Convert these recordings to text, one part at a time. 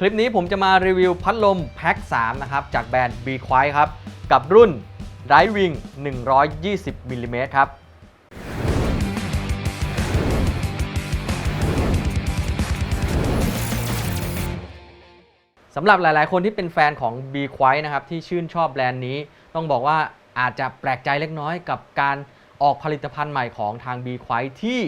คลิปนี้ผมจะมารีวิวพัดลมแพ็ค 3 นะครับ จากแบรนด์ b Quiet ครับ กับรุ่น r i v i n g 120มิลลิเมตรครับ สำหรับหลาย ๆ คนที่เป็นแฟนของ b Quiet นะครับ ที่ชื่นชอบแบรนด์นี้ ต้องบอกว่าอาจจะแปลกใจเล็กน้อยกับการออกผลิตภัณฑ์ใหม่ของทาง b Quiet ที่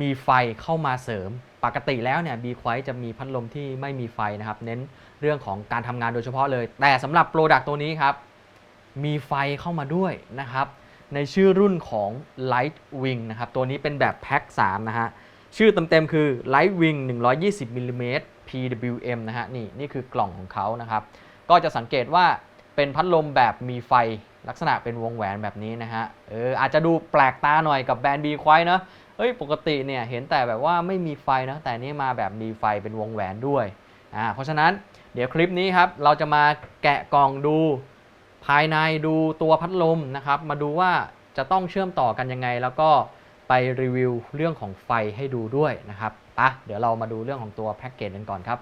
มีไฟเข้ามาเสริม ปกติแล้วเนี่ย Be Quiet จะมีพัดลมที่ไม่มีไฟนะครับ เน้นเรื่องของการทำงานโดยเฉพาะเลย แต่สำหรับโปรดักต์ตัวนี้ครับ มีไฟเข้ามาด้วยนะครับ ในชื่อรุ่นของ Light Wing นะครับ ตัวนี้เป็นแบบแพ็ค3นะฮะ ชื่อเต็มๆคือ Light Wing 120มิลลิเมตร PWM นะฮะ นี่นี่คือกล่องของเขานะครับ ก็จะสังเกตว่าเป็นพัดลมแบบมีไฟลักษณะเป็นวงแหวนแบบนี้นะฮะ เอออาจจะดูแปลกตาหน่อยกับแบรนด์ B ควายเนะ เอ้ยปกติเนี่ยเห็นแต่แบบว่าไม่มีไฟนะแต่นี่มาแบบมีไฟเป็นวงแหวนด้วยอ่าเพราะฉะนั้นเดี๋ยวคลิปนี้ครับเราจะมาแกะกล่องดูภายในดูตัวพัดลมนะครับมาดูว่าจะต้องเชื่อมต่อกันยังไง แล้วก็ไปรีวิวเรื่องของไฟให้ดูด้วยนะครับปะเดี๋ยวเรามาดูเรื่องของตัวแพ็กเกจกันก่อนครับ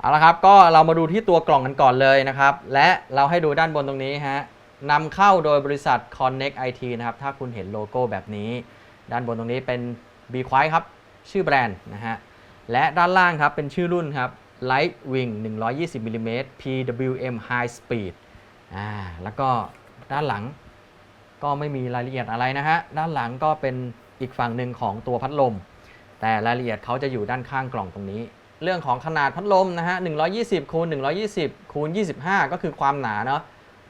เอาละครับก็เรามาดูที่ตัวกล่องกันก่อนเลยนะครับ และเราให้ดูด้านบนตรงนี้ฮะนำเข้าโดยบริษัท Connect IT นะครับถ้าคุณเห็นโลโก้แบบนี้ ด้านบนตรงนี้เป็น B Quiet ครับ ชื่อแบรนด์นะฮะ และด้านล่างครับเป็นชื่อรุ่นครับ Light Wing 120มิลลิเมตร PWM High Speed อ่าแล้วก็ด้านหลังก็ไม่มีรายละเอียดอะไรนะฮะ ด้านหลังก็เป็นอีกฝั่งหนึ่งของตัวพัดลม แต่รายละเอียดเขาจะอยู่ด้านข้างกล่องตรงนี้ เรื่องของขนาดพัดลมนะฮะ 120คูณ120คูณ25 ก็คือความหนาเนาะ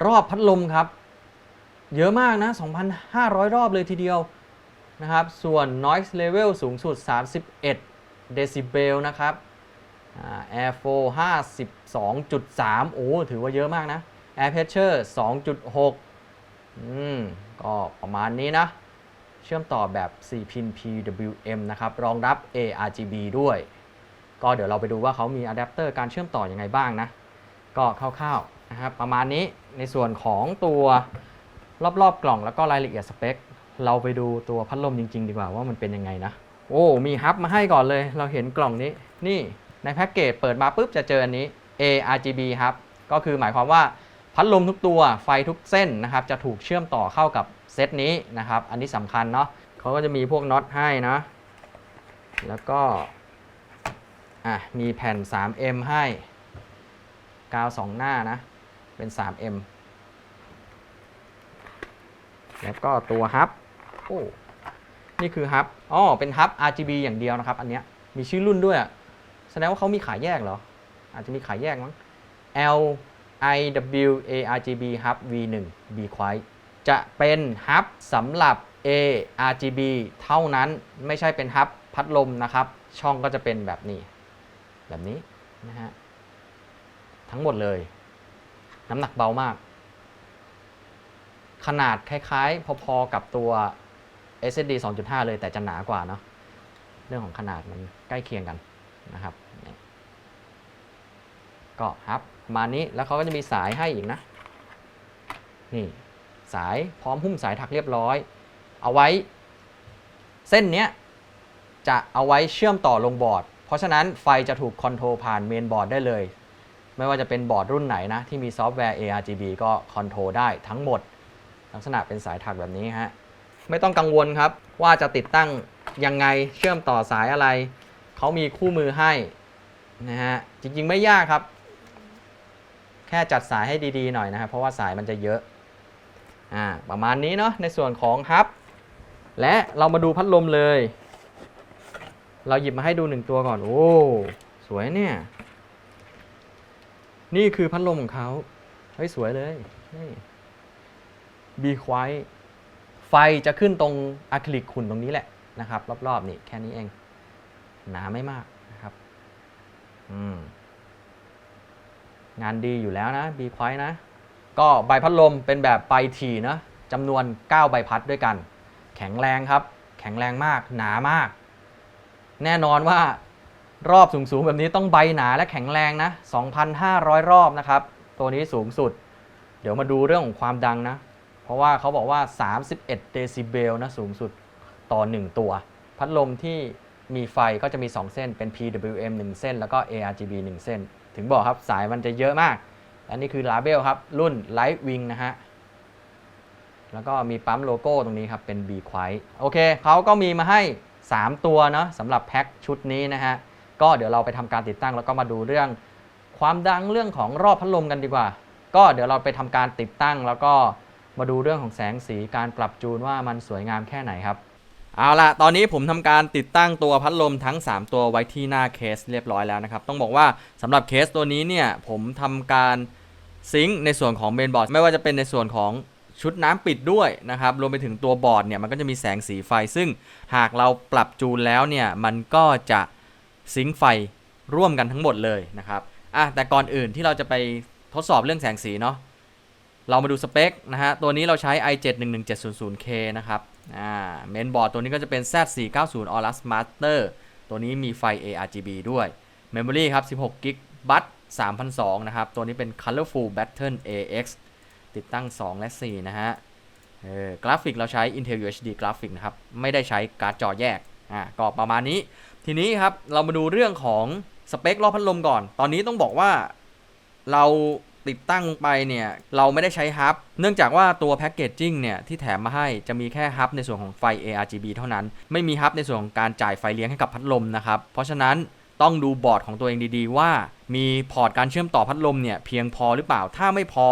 รอบพัดลมครับ เยอะมากนะ 2,500 รอบเลยทีเดียว นะครับ ส่วน noise level สูงสุด 31 เดซิเบลนะครับ airflow 52.3 โอ้ ถือว่าเยอะมากนะ air pressure 2.6 อืม ก็ประมาณนี้นะ เชื่อมต่อแบบ 4 พิน PWM นะครับ รองรับ ARGB ด้วย ก็เดี๋ยวเราไปดูว่าเขามีอะแดปเตอร์การเชื่อมต่ออยังไงบ้างนะ ก็คร่าวๆนะครับ ประมาณนี้ในส่วนของตัวรอบๆกล่องแล้วก็รายละเอียดสเปค เราไปดูตัวพัดลมจริง ๆ ดีกว่าว่ามันเป็นยังไงนะ โอ้มีฮับมาให้ก่อนเลย เราเห็นกล่องนี้นี่ในแพ็กเกจเปิดมาปุ๊บจะเจออันนี้ ARGB ครับก็คือหมายความว่าพัดลมทุกตัวไฟทุกเส้นนะครับจะถูกเชื่อมต่อเข้ากับเซตนี้นะครับ อันนี้สำคัญเนาะเขาก็จะมีพวกน็อตให้นะ แล้วก็อะมีแผ่น 3M ให้กาว2หน้านะ เป็น 3M แล้วก็ตัวฮับ โอ้ นี่คือฮับ อ๋อ เป็นฮับ RGB อย่างเดียวนะครับ อันเนี้ย มีชื่อรุ่นด้วยอะแสดงว่าเขามีขายแยกเหรอ อาจจะมีขายแยกมั้ง L I W A R G B Hub V1 B Quiet จะเป็นฮับสำหรับ A R G B เท่านั้น ไม่ใช่เป็นฮับพัดลมนะครับ ช่องก็จะเป็นแบบนี้ แบบนี้นะฮะ ทั้งหมดเลย น้ำหนักเบามากขนาดคล้ายๆ พอๆกับตัว SSD 2.5 เลยแต่จะหนากว่าเนาะเรื่องของขนาดมันใกล้เคียงกันนะครับก็ฮับมานี้แล้วเขาก็จะมีสายให้อีกนะ นี่สายพร้อมหุ้มสายถักเรียบร้อย เอาไว้ เส้นเนี้ยจะเอาไว้เชื่อมต่อลงบอร์ด เพราะฉะนั้นไฟจะถูกคอนโทรลผ่านเมนบอร์ดได้เลย ไม่ว่าจะเป็นบอร์ดรุ่นไหนนะ ที่มีซอฟต์แวร์ ARGB ก็คอนโทรลได้ทั้งหมด ลักษณะเป็นสายถักแบบนี้ฮะ ไม่ต้องกังวลครับ ว่าจะติดตั้งยังไงเชื่อมต่อสายอะไร เขามีคู่มือให้นะฮะจริงๆไม่ยากครับ แค่จัดสายให้ดีๆหน่อยนะครับเพราะว่าสายมันจะเยอะอ่าประมาณนี้เนาะในส่วนของฮับและเรามาดูพัดลมเลย เราหยิบมาให้ดูหนึ่งตัวก่อน โอ้สวยเนี่ย นี่คือพัดลมของเขาเฮ้ยสวยเลยนี่บีควาย ไฟจะขึ้นตรงอะคริลิกขุ่นตรงนี้แหละนะครับ รอบๆนี่แค่นี้เอง หนาไม่มากนะครับงานดีอยู่แล้วนะบีควายนะ ก็ใบพัดลมเป็นแบบใบถี่นะจำนวน 9 ใบพัดด้วยกัน แข็งแรงครับ แข็งแรงมาก หนามาก แน่นอนว่ารอบสูงๆแบบนี้ต้องใบหนาและแข็งแรงนะ 2,500 รอบนะครับ ตัวนี้สูงสุด เดี๋ยวมาดูเรื่องของความดังนะ ราะว่าเขาบอกว่า 31 เดซิเบลนะสูงสุดต่อ 1 ตัว พัดลมที่มีไฟก็จะมี 2 เส้นเป็น PWM 1 เส้น แล้วก็ ARGB 1 เส้น ถึงบอกครับสายมันจะเยอะมากและนี่คือลาเบลครับ รุ่น Light Wing นะฮะ แล้วก็มีปั๊มโลโก้ตรงนี้ครับ เป็น B quiet โอเคเขาก็มีมาให้ 3 ตัวเนาะสำหรับแพ็คชุดนี้นะฮะ ก็เดี๋ยวเราไปทำการติดตั้งแล้วก็มาดูเรื่อง ความดังเรื่องของรอบพัดลมกันดีกว่า ก็เดี๋ยวเราไปทำการติดตั้งแล้วก็ มาดูเรื่องของแสงสีการปรับจูนว่ามันสวยงามแค่ไหนครับ เอาละตอนนี้ผมทำการติดตั้งตัวพัดลมทั้ง 3 ตัวไว้ที่หน้าเคสเรียบร้อยแล้วนะครับ ต้องบอกว่าสำหรับเคสตัวนี้เนี่ยผมทำการซิงค์ในส่วนของเมนบอร์ดไม่ว่าจะเป็นในส่วนของชุดน้ำปิดด้วยนะครับ รวมไปถึงตัวบอร์ดเนี่ยมันก็จะมีแสงสีไฟ ซึ่งหากเราปรับจูนแล้วเนี่ยมันก็จะซิงค์ไฟร่วมกันทั้งหมดเลยนะครับอะแต่ก่อนอื่นที่เราจะไปทดสอบเรื่องแสงสีเนาะ เรามาดูสเปคนะฮะ ตัวนี้เราใช้ i7 11700K นะครับ อ่า เมนบอร์ดตัวนี้ก็จะเป็น Z490 Aorus Master ตัวนี้มีไฟ ARGB ด้วย Memory ครับ 16 g b บัต3,002นะครับ ตัวนี้เป็น Colorful Pattern AX ติดตั้ง 2 และ 4 นะฮะ เออกราฟิกเราใช้ Intel UHD กราฟิกนะครับ ไม่ได้ใช้การ์ดจอแยก อ่า ก็ประมาณนี้ ทีนี้ครับ เรามาดูเรื่องของสเปครอบพัดลมก่อน ตอนนี้ต้องบอกว่าเรา ติดตั้งไปเนี่ย เราไม่ได้ใช้ฮับ เนื่องจากว่าตัวแพ็กเกจจิ้งเนี่ย ที่แถมมาให้จะมีแค่ฮับในส่วนของไฟ ARGB เท่านั้น ไม่มีฮับในส่วนของการจ่ายไฟเลี้ยงให้กับพัดลมนะครับ เพราะฉะนั้นต้องดูบอร์ดของตัวเองดีๆ ว่า มีพอร์ตการเชื่อมต่อพัดลมเนี่ยเพียงพอหรือเปล่า ถ้าไม่พอ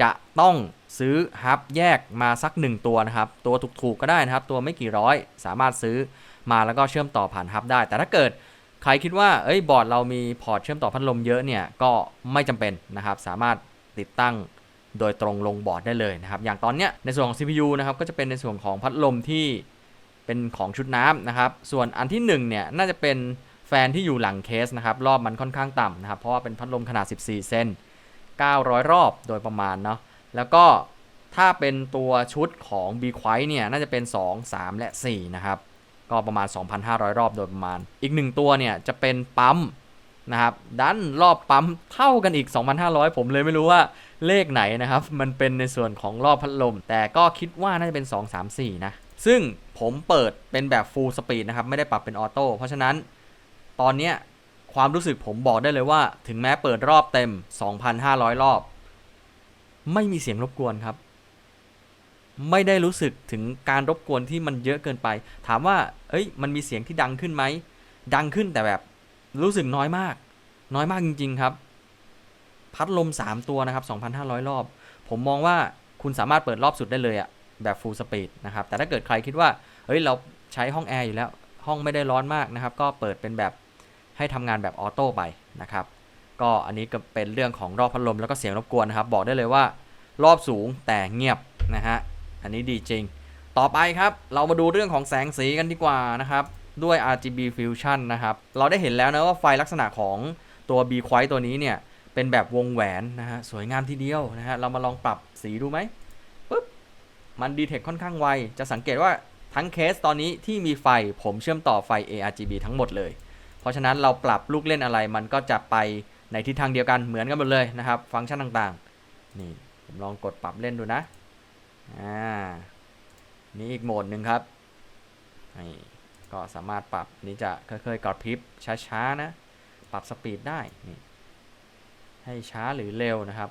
จะต้องซื้อฮับแยกมาสัก 1 ตัวนะครับ ตัวถูกๆก็ได้นะครับ ตัวไม่กี่ร้อย สามารถซื้อมาแล้วก็เชื่อมต่อผ่านฮับได้ แต่ถ้าเกิด ใครคิดว่าเอ้ยบอร์ดเรามีพอร์ตเชื่อมต่อพัดลมเยอะเนี่ยก็ไม่จำเป็นนะครับ สามารถติดตั้งโดยตรงลงบอร์ดได้เลยนะครับ อย่างตอนเนี้ยในส่วนของ CPU นะครับก็จะเป็นในส่วนของพัดลมที่เป็นของชุดน้ำนะครับ ส่วนอันที่หนึ่งเนี่ยน่าจะเป็นแฟนที่อยู่หลังเคสนะครับ รอบมันค่อนข้างต่ำนะครับ เพราะว่าเป็นพัดลมขนาด 14 เซน900 รอบโดยประมาณเนาะ แล้วก็ถ้าเป็นตัวชุดของ b q u i เนี่ยน่าจะเป็น 2 3 และ 4 นะครับ ก็ประมาณ 2,500 รอบโดยประมาณ อีกหนึ่งตัวเนี่ยจะเป็นปั๊มนะครับดันรอบปั๊มเท่ากันอีก 2,500 ผมเลยไม่รู้ว่าเลขไหนนะครับ มันเป็นในส่วนของรอบพัดลม แต่ก็คิดว่าน่าจะเป็น 2 3 4 นะ ซึ่งผมเปิดเป็นแบบ full speed นะครับ ไม่ได้ปรับเป็นออโต้เพราะฉะนั้นตอนเนี้ยความรู้สึกผมบอกได้เลยว่า ถึงแม้เปิดรอบเต็ม 2,500 รอบ ไม่มีเสียงรบกวนครับ ไม่ได้รู้สึกถึงการรบกวนที่มันเยอะเกินไป ถามว่า เอ้ย มันมีเสียงที่ดังขึ้นไหม ดังขึ้นแต่แบบรู้สึกน้อยมาก น้อยมากจริง ๆ ครับ พัดลม 3 ตัวนะครับ 2,500 รอบ ผมมองว่าคุณสามารถเปิดรอบสุดได้เลยอะแบบ full speed นะครับ แต่ถ้าเกิดใครคิดว่า เฮ้ย เราใช้ห้องแอร์อยู่แล้ว ห้องไม่ได้ร้อนมากนะครับ ก็เปิดเป็นแบบให้ทำงานแบบออโต้ไปนะครับ ก็อันนี้ก็เป็นเรื่องของรอบพัดลมแล้วก็เสียงรบกวนนะครับ บอกได้เลยว่า รอบสูงแต่เงียบนะฮะ อันนี้ดีจริง ต่อไปครับ เรามาดูเรื่องของแสงสีกันดีกว่านะครับ ด้วย RGB Fusion นะครับ เราได้เห็นแล้วนะว่าไฟลักษณะของตัว B q u i ตัวนี้เนี่ย เป็นแบบวงแหวนนะฮะ สวยงามทีเดียวนะฮะ เรามาลองปรับสีดูไหมปุ๊บ มันดีเทคค่อนข้างไว จะสังเกตว่าทั้งเคสตอนนี้ที่มีไฟผมเชื่อมต่อไฟ ARGB ทั้งหมดเลย เพราะฉะนั้นเราปรับลูกเล่นอะไรมันก็จะไปในทิศทางเดียวกันเหมือนกันหมดเลยนะครับ ฟังก์ชันต่างๆ นี่ผมลองกดปรับเล่นดูนะ อ่านี่อีกโหมดหนึ่งครับนี่ก็สามารถปรับนี่จะค่อยๆกระพริบช้าๆนะปรับสปีดได้นี่ให้ช้าหรือเร็วนะครับ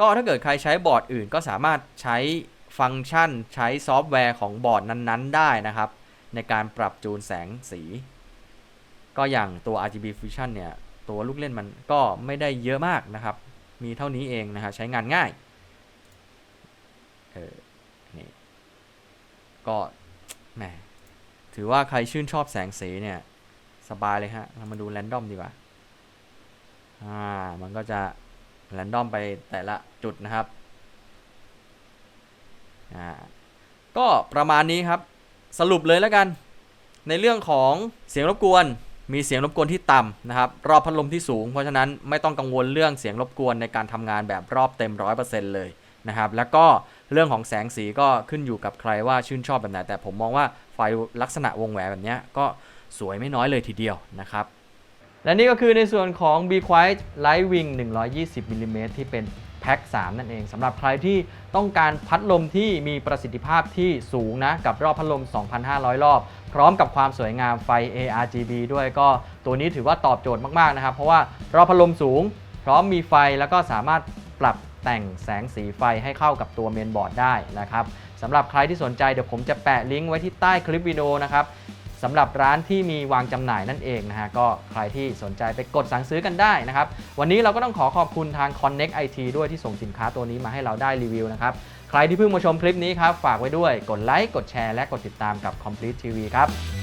ก็ถ้าเกิดใครใช้บอร์ดอื่นก็สามารถใช้ฟังก์ชันใช้ซอฟต์แวร์ของบอร์ดนั้นๆ ได้นะครับ ในการปรับจูนแสงสี ก็อย่างตัว RGB Fusion เนี่ย ตัวลูกเล่นมันก็ไม่ได้เยอะมากนะครับ มีเท่านี้เองนะครับใช้งานง่าย เออ นี่ ก็แหมถือว่าใครชื่นชอบแสงสีเนี่ย สบายเลยฮะ เรามาดูแรนดอมดีกว่า อ่า มันก็จะแรนดอมไปแต่ละจุดนะครับ อ่า ก็ประมาณนี้ครับ สรุปเลยแล้วกัน ในเรื่องของเสียงรบกวน มีเสียงรบกวนที่ต่ำนะครับ รอบพัดลมที่สูง เพราะฉะนั้นไม่ต้องกังวลเรื่องเสียงรบกวนในการทำงานแบบรอบเต็ม 100%เลย นะครับ แล้วก็เรื่องของแสงสีก็ขึ้นอยู่กับใครว่าชื่นชอบแบบไหน แต่ผมมองว่าไฟลักษณะวงแหวนแบบนี้ก็สวยไม่น้อยเลยทีเดียวนะครับ และนี่ก็คือในส่วนของ Be Quiet Light Wing 120มิลลิเมตรที่เป็นแพ็ค 3 นั่นเองสำหรับใครที่ต้องการพัดลมที่มีประสิทธิภาพที่สูงนะ กับรอบพัดลม 2,500 รอบ พร้อมกับความสวยงามไฟ ARGB ด้วยก็ตัวนี้ถือว่าตอบโจทย์มาก ๆ นะครับ เพราะว่ารอบพัดลมสูง พร้อมมีไฟแล้วก็สามารถปรับ แต่งแสงสีไฟให้เข้ากับตัวเมนบอร์ดได้นะครับสำหรับใครที่สนใจเดี๋ยวผมจะแปะลิงก์ไว้ที่ใต้คลิปวิดีโอนะครับสำหรับร้านที่มีวางจำหน่ายนั่นเองนะฮะก็ใครที่สนใจไปกดสั่งซื้อกันได้นะครับ วันนี้เราก็ต้องขอขอบคุณทาง Connect IT ด้วยที่ส่งสินค้าตัวนี้มาให้เราได้รีวิวนะครับ ใครที่เพิ่งมาชมคลิปนี้ครับ ฝากไว้ด้วยกดไลค์กดแชร์และกดติดตามกับ Complete TV ครับ